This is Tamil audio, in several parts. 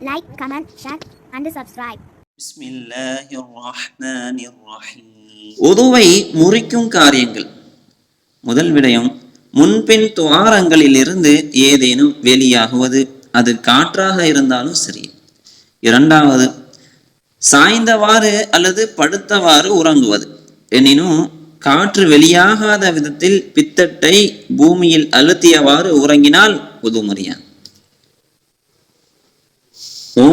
Like comment share and subscribe உதுவை முறிக்கும் காரியங்கள். முதல் விடயம் முன்பின் துவாரங்களிலிருந்து ஏதேனும் வெளியாகுவது அது காற்றாக இருந்தாலும் சரி. இரண்டாவது சாய்ந்தவாறு அல்லது படுத்தவாறு உறங்குவது. எனினும் காற்று வெளியாகாத விதத்தில் பித்தட்டை பூமியில் அழுத்தியவாறு உறங்கினால் உதுமுறையான்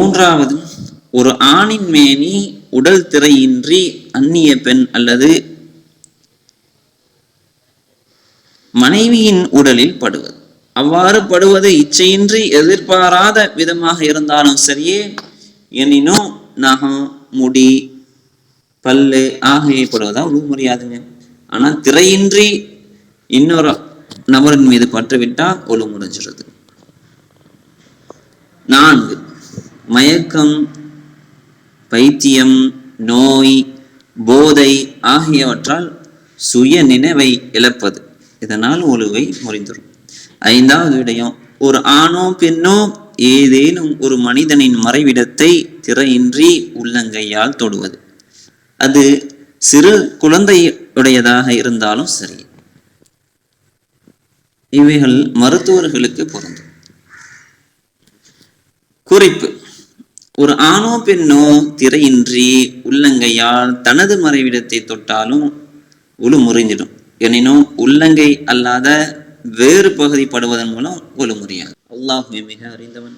மூன்றாவது ஒரு ஆணின் மேனி உடல் திரையின்றி அந்நிய பெண் அல்லது மனைவியின் உடலில் படுவது. அவ்வாறு படுவது இச்சையின்றி எதிர்பாராத விதமாக இருந்தாலும் சரியே எனினும் நகம் முடி பல்லு ஆகிய படுவதா ஒழுங்குமுறையாதுங்க ஆனா திரையின்றி இன்னொரு நபரின் மீது பட்டுவிட்டால் ஒழுங்குமுறைஞ்சிருது நான்கு மயக்கம் பைத்தியம் நோய் போதை ஆகியவற்றால் சுய நினைவை இழப்பது. இதனால் ஒழுவை முறிந்துடும் ஐந்தாவது விடயம் ஒரு ஆணோ பெண்ணோ ஏதேனும் ஒரு மனிதனின் மறைவிடத்தை திரையின்றி உள்ளங்கையால் தொடுவது. அது சிறு குழந்தையுடையதாக இருந்தாலும் சரி. இவைகள் மருத்துவர்களுக்கு பொருந்தும். குறிப்பு ஒரு ஆணோ பெண்ணோ திரையின்றி உள்ளங்கையால் தனது மறைவிடத்தை தொட்டாலும் உழு முறிஞ்சிடும். எனினும் உள்ளங்கை அல்லாத வேறு பகுதி படுவதன் மூலம் ஒழு முறியாது. அல்லாஹ் மிக அறிந்தவன்.